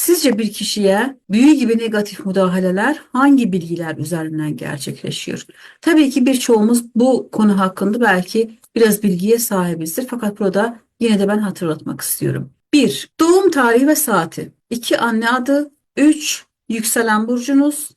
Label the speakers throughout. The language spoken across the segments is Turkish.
Speaker 1: Sizce bir kişiye büyü gibi negatif müdahaleler hangi bilgiler üzerinden gerçekleşiyor? Tabii ki birçoğumuz bu konu hakkında belki biraz bilgiye sahibizdir. Fakat burada yine de ben hatırlatmak istiyorum. 1. Doğum tarihi ve saati. 2. Anne adı. 3. Yükselen burcunuz.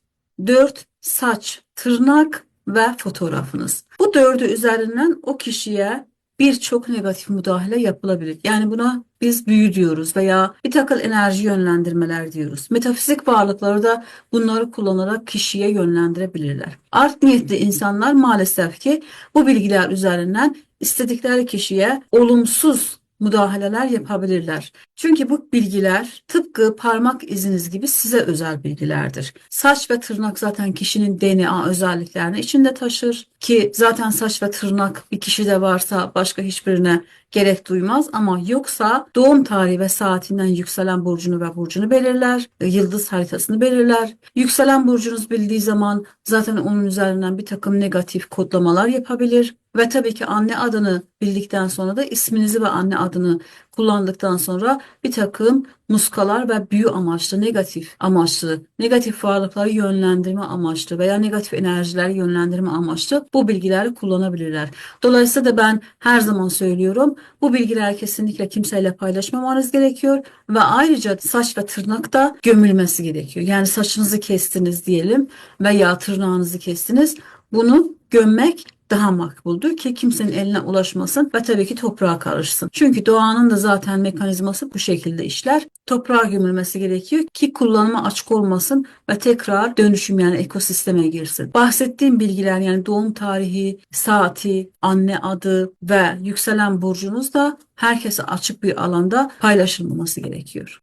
Speaker 1: 4. Saç, tırnak ve fotoğrafınız. Bu dördü üzerinden o kişiye birçok negatif müdahale yapılabilir. Yani buna biz büyü diyoruz veya bir takım enerji yönlendirmeler diyoruz. Metafizik varlıkları da bunları kullanarak kişiye yönlendirebilirler. Art niyetli insanlar maalesef ki bu bilgiler üzerinden istedikleri kişiye olumsuz müdahaleler yapabilirler. Çünkü bu bilgiler tıpkı parmak iziniz gibi size özel bilgilerdir. Saç ve tırnak zaten kişinin DNA özelliklerini içinde taşır ki zaten saç ve tırnak bir kişide varsa başka hiçbirine gerek duymaz. Ama yoksa doğum tarihi ve saatinden yükselen burcunu ve burcunu belirler, e, yıldız haritasını belirler. Yükselen burcunuz bildiği zaman zaten onun üzerinden bir takım negatif kodlamalar yapabilir. Ve tabii ki anne adını bildikten sonra da isminizi ve anne adını kullandıktan sonra bir takım muskalar ve büyü amaçlı, negatif amaçlı, negatif varlıkları yönlendirme amaçlı veya negatif enerjileri yönlendirme amaçlı bu bilgileri kullanabilirler. Dolayısıyla da ben her zaman söylüyorum bu bilgiler kesinlikle kimseyle paylaşmamanız gerekiyor ve ayrıca saç ve tırnak da gömülmesi gerekiyor. Yani saçınızı kestiniz diyelim veya tırnağınızı kestiniz. Bunu gömmek daha makbuldür ki kimsenin eline ulaşmasın ve tabii ki toprağa karışsın. Çünkü doğanın da zaten mekanizması bu şekilde işler. Toprağa gömülmesi gerekiyor ki kullanıma açık olmasın ve tekrar dönüşüm yani ekosisteme girsin. Bahsettiğim bilgiler yani doğum tarihi, saati, anne adı ve yükselen burcunuz da herkese açık bir alanda paylaşılmaması gerekiyor.